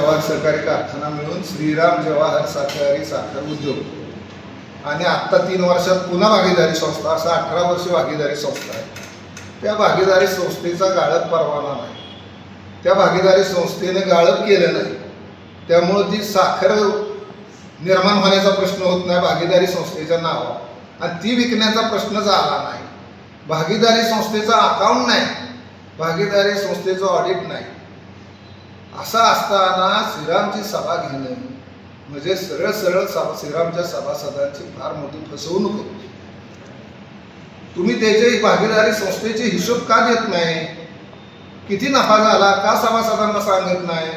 जवाहर सहकारी कारखाना मिळून श्रीराम जवाहर सहकारी साखर उद्योग. आणि आत्ता तीन वर्षात पुन्हा भागीदारी संस्था असं अठरा वर्ष भागीदारी संस्था आहे. त्या भागीदारी संस्थेचा गाळप परवाना नाही. त्या भागीदारी संस्थेने गाळप केलं नाही. त्यामुळं ती साखर निर्माण होण्याचा प्रश्न होत नाही भागीदारी संस्थेच्या नावावर. आणि ती विकण्याचा प्रश्नच आला नाही. भागीदारी संस्थेचा अकाउंट नाही. भागीदारी संस्थेचं ऑडिट नाही. असं असताना श्रीरामची सभा घेणं म्हणजे सरळ सरळ सभा श्रीरामच्या सभासदांची फार मोठी फसवणूक होती. तुम्ही त्याचे भागीदारी संस्थेचे हिशोब का देत नाही? किती नफा झाला? का सभासदांना सांगत नाही?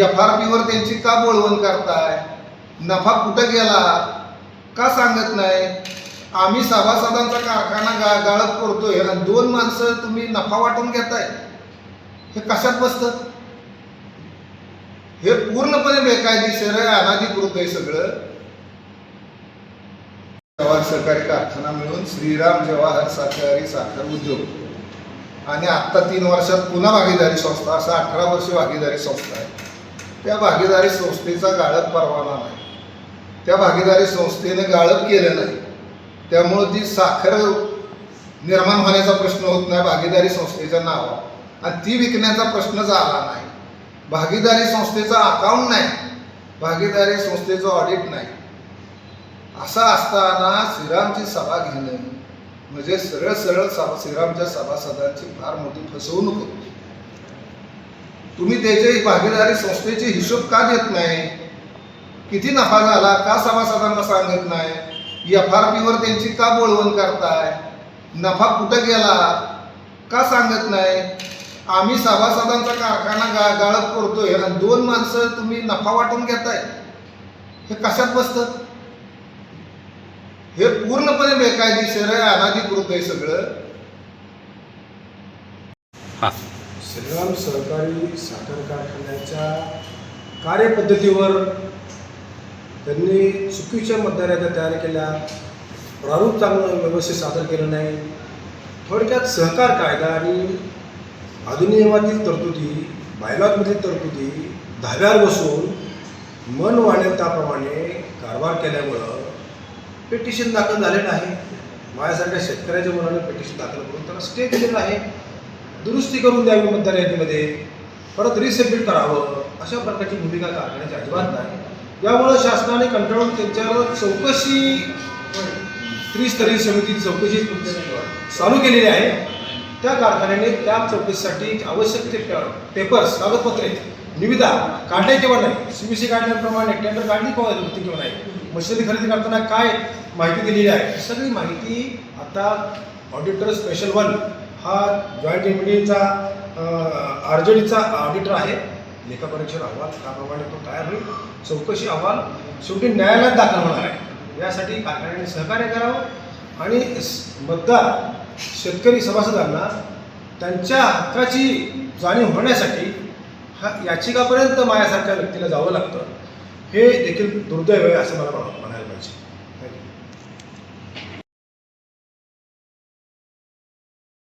एफ आर पीवर त्यांची का बोलवण करताय? नफा कुठं गेला? का सांगत नाही? आम्ही सभासदांचा कारखाना गा गाळप करतोय आणि दोन माणसं तुम्ही नफा वाटून घेताय. हे कशात बसतं? हे पूर्णपणे बेकायदेशीर आहे अनाधिकृत आहे सगळं. जवाहर सहकारी कारखाना मिळून श्रीराम जवाहर सहकारी साखर उद्योग. आणि आत्ता तीन वर्षात पुन्हा भागीदारी संस्था असं अठरा वर्ष भागीदारी संस्था आहे. त्या भागीदारी संस्थेचा गाळप परवाना नाही. त्या भागीदारी संस्थेने गाळप केलं नाही. त्यामुळं ती साखर निर्माण होण्याचा प्रश्न होत नाही भागीदारी संस्थेच्या नावावर. आणि ती विकण्याचा प्रश्नच आला नाही. भागीदारी संस्थेचा अकाउंट नाही. भागीदारी संस्थेचं ऑडिट नाही. असं असताना श्रीरामची सभा घेणं म्हणजे सरळ सरळ सभा श्रीरामच्या सभासदांची फार मोठी फसवणूक होती. तुम्ही त्याचे भागीदारी संस्थेचे हिशोब का देत नाही? किती नफा झाला? का सभासदांना सांगत नाही? एफ आर पीवर त्यांची का बोलवण करताय? नफा कुठं गेला? का सांगत नाही? आम्ही सभासदांचा कारखाना गा गाळप करतोय आणि दोन माणसं तुम्ही नफा वाटून घेताय. हे कशात बसतं? हे पूर्णपणे बेकायदेशीर आहे अनाधिकृत आहे सगळं. हां. श्रीराम सहकारी साखर कारखान्याच्या कार्यपद्धतीवर त्यांनी चुकीच्या मतदाराच्या तयार केल्या. प्रारूप चांगलं व्यवस्थित सादर केलं नाही. थोडक्यात सहकार कायदा आणि अधिनियमातील तरतुदी बायलॉजमधील तरतुदी धाब्यावर बसून मन वाढेल त्याप्रमाणे कारभार केल्यामुळं पेटिशन दाखल झालेलं आहे माझ्यासारख्या शेतकऱ्याच्या मनाने पेटिशन दाखल करून त्याला स्टे दिलेला आहे दुरुस्ती करून द्यावी मतदार यादीमध्ये. परत रिसेबिट करावं. अशा प्रकारची भूमिका कारखान्याची अजिबात नाही. यामुळं शासनाने कंटाळून त्यांच्यावर चौकशी त्रिस्तरीय समितीची चौकशी चालू केलेली आहे. त्या कारखान्याने त्या चौकशीसाठी आवश्यक ते पेपर्स कागदपत्रे निविदा काढल्या किंवा नाही? सी बी सी काढल्याप्रमाणे टेंडर काढली किंवा होती किंवा नाही? मशिनरी खरेदी करताना काय माहिती दिलेली आहे? ही सगळी माहिती आता ऑडिटर स्पेशल वन हा जॉईंट एमिडीचा आर जे डीचा ऑडिटर आहे. लेखापरीक्षण अहवाल त्याप्रमाणे तो तयार होईल. चौकशी अहवाल शेवटी न्यायालयात दाखल होणार आहे. यासाठी कारखान्याने सहकार्य करावं आणि मतदार शेतकरी सभासदांना त्यांच्या हक्काची जाणीव होण्यासाठी हा याचिकापर्यंत माझ्यासारख्या व्यक्तीला जावं लागतं. हे देखील दुर्दैव आहे असं मला म्हणायला